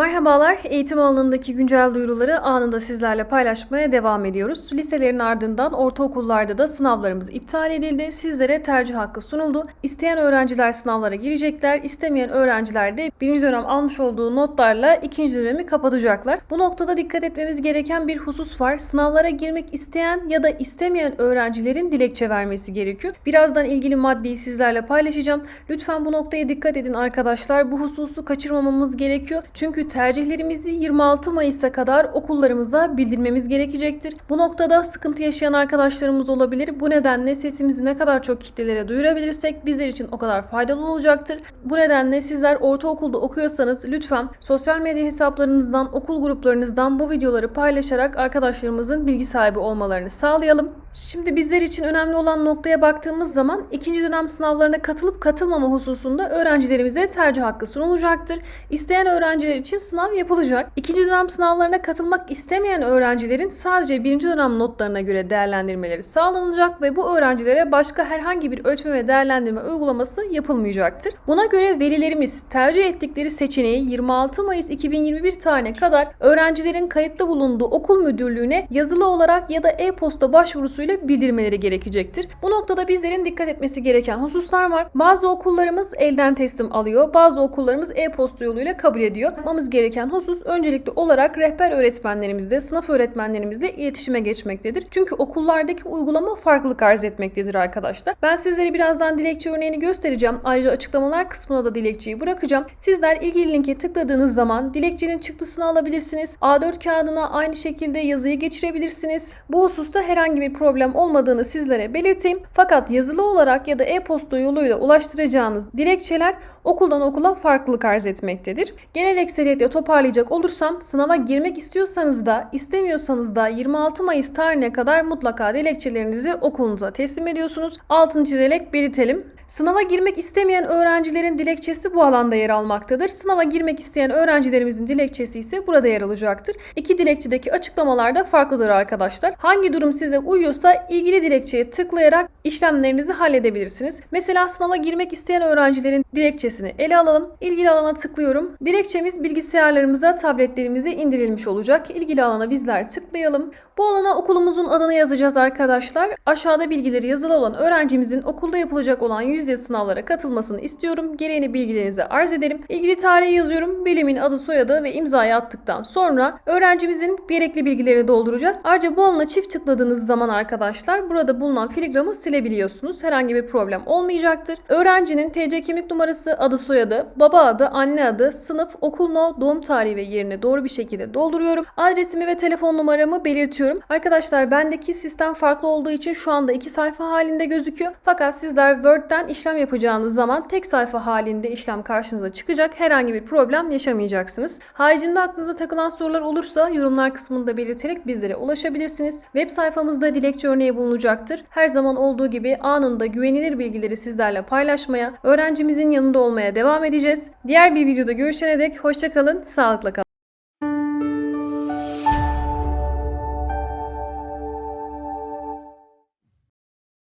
Merhabalar, eğitim alanındaki güncel duyuruları anında sizlerle paylaşmaya devam ediyoruz. Liselerin ardından ortaokullarda da sınavlarımız iptal edildi. Sizlere tercih hakkı sunuldu. İsteyen öğrenciler sınavlara girecekler, istemeyen öğrenciler de birinci dönem almış olduğu notlarla ikinci dönemi kapatacaklar. Bu noktada dikkat etmemiz gereken bir husus var. Sınavlara girmek isteyen ya da istemeyen öğrencilerin dilekçe vermesi gerekiyor. Birazdan ilgili maddeyi sizlerle paylaşacağım. Lütfen bu noktaya dikkat edin arkadaşlar. Bu hususu kaçırmamamız gerekiyor. Çünkü tercihlerimizi 26 Mayıs'a kadar okullarımıza bildirmemiz gerekecektir. Bu noktada sıkıntı yaşayan arkadaşlarımız olabilir. Bu nedenle sesimizi ne kadar çok kitlelere duyurabilirsek bizler için o kadar faydalı olacaktır. Bu nedenle sizler ortaokulda okuyorsanız lütfen sosyal medya hesaplarınızdan, okul gruplarınızdan bu videoları paylaşarak arkadaşlarımızın bilgi sahibi olmalarını sağlayalım. Şimdi bizler için önemli olan noktaya baktığımız zaman ikinci dönem sınavlarına katılıp katılmama hususunda öğrencilerimize tercih hakkı sunulacaktır. İsteyen öğrenciler için sınav yapılacak. İkinci dönem sınavlarına katılmak istemeyen öğrencilerin sadece birinci dönem notlarına göre değerlendirmeleri sağlanacak ve bu öğrencilere başka herhangi bir ölçme ve değerlendirme uygulaması yapılmayacaktır. Buna göre velilerimiz tercih ettikleri seçeneği 26 Mayıs 2021 tarihine kadar öğrencilerin kayıtlı bulunduğu okul müdürlüğüne yazılı olarak ya da e-posta başvurusuyla bildirmeleri gerekecektir. Bu noktada bizlerin dikkat etmesi gereken hususlar var. Bazı okullarımız elden teslim alıyor, bazı okullarımız e-posta yoluyla kabul ediyor. Yapmamız gereken husus öncelikli olarak rehber öğretmenlerimizle, sınıf öğretmenlerimizle iletişime geçmektedir. Çünkü okullardaki uygulama farklılık arz etmektedir arkadaşlar. Ben sizlere birazdan dilekçe örneğini göstereceğim. Ayrıca açıklamalar kısmına da dilekçeyi bırakacağım. Sizler ilgili linke tıkladığınız zaman dilekçenin çıktısını alabilirsiniz. A4 kağıdına aynı şekilde yazıyı geçirebilirsiniz. Bu hususta herhangi bir problem olmadığını sizlere belirteyim. Fakat yazılı olarak ya da e-posta yoluyla ulaştıracağınız dilekçeler okuldan okula farklılık arz etmektedir. Genel ekseriyetle toparlayacak olursam sınava girmek istiyorsanız da istemiyorsanız da 26 Mayıs tarihine kadar mutlaka dilekçelerinizi okulunuza teslim ediyorsunuz. Altını çizerek belirtelim. Sınava girmek istemeyen öğrencilerin dilekçesi bu alanda yer almaktadır. Sınava girmek isteyen öğrencilerimizin dilekçesi ise burada yer alacaktır. İki dilekçedeki açıklamalar da farklıdır arkadaşlar. Hangi durum size uyuyorsa ilgili dilekçeye tıklayarak işlemlerinizi halledebilirsiniz. Mesela sınava girmek isteyen öğrencilerin dilekçesini ele alalım. İlgili alana tıklıyorum. Dilekçemiz bilgisayarlarımıza, tabletlerimize indirilmiş olacak. İlgili alana bizler tıklayalım. Bu alana okulumuzun adını yazacağız arkadaşlar. Aşağıda bilgileri yazılı olan öğrencimizin okulda yapılacak olan yüz yüze sınavlara katılmasını istiyorum. Gereğini bilgilerinize arz ederim. İlgili tarihi yazıyorum. Belimin adı, soyadı ve imzayı attıktan sonra öğrencimizin gerekli bilgilerini dolduracağız. Ayrıca bu alana çift tıkladığınız zaman arkadaşlar burada bulunan filigramı silebiliyorsunuz. Herhangi bir problem olmayacaktır. Öğrencinin TC kimlik numarası, adı, soyadı, baba adı, anne adı, sınıf, okul no, doğum tarihi ve yerini doğru bir şekilde dolduruyorum. Adresimi ve telefon numaramı belirtiyorum. Arkadaşlar bendeki sistem farklı olduğu için şu anda iki sayfa halinde gözüküyor. Fakat sizler Word'den işlem yapacağınız zaman tek sayfa halinde işlem karşınıza çıkacak. Herhangi bir problem yaşamayacaksınız. Haricinde aklınıza takılan sorular olursa yorumlar kısmında belirterek bizlere ulaşabilirsiniz. Web sayfamızda dilekçe örneği bulunacaktır. Her zaman olduğu gibi anında güvenilir bilgileri sizlerle paylaşmaya, öğrencimizin yanında olmaya devam edeceğiz. Diğer bir videoda görüşene dek hoşçakalın, sağlıkla kalın.